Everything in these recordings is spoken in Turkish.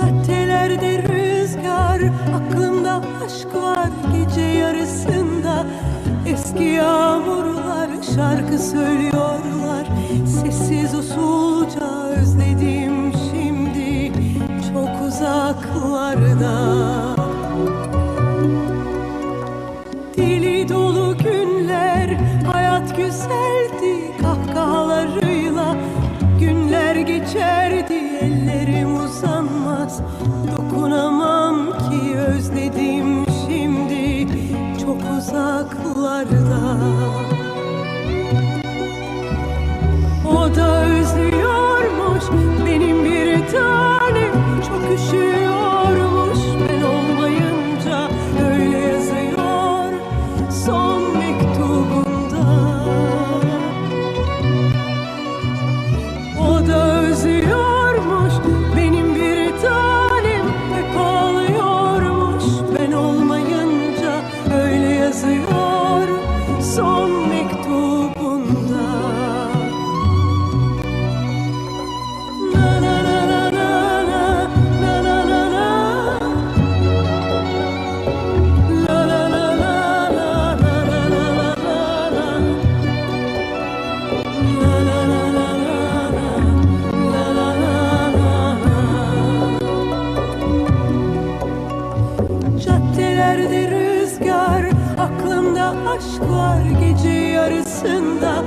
Caddelerde rüzgar Aklımda aşk var gece yarısında. Eski yağmurlar şarkı söylüyorlar Sessiz usulca özledim şimdi. Çok uzaklarda. Deli dolu günler Hayat güzeldi kahkahalarıyla. Günler geçerdi Dokunamam ki özledim şimdi. Çok uzaklarda Caddelerde rüzgar, aklımda aşk var gece yarısında.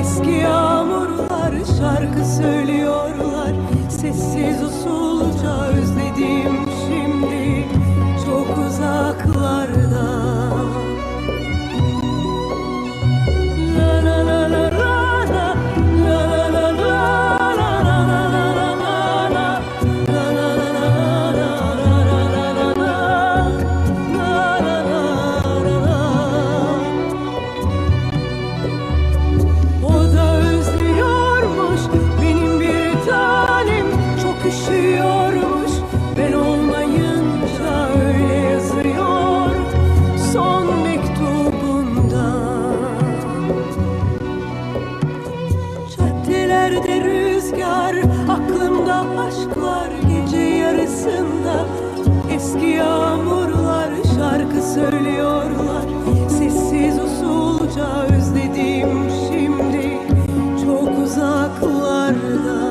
Eski yağmurlar şarkı söylüyorlar Sessiz usulca özledim Yerde rüzgar aklımda aşklar gece yarısında Eski yağmurlar şarkı söylüyorlar. Sessiz usulca özlediğim şimdi Çok uzaklarda.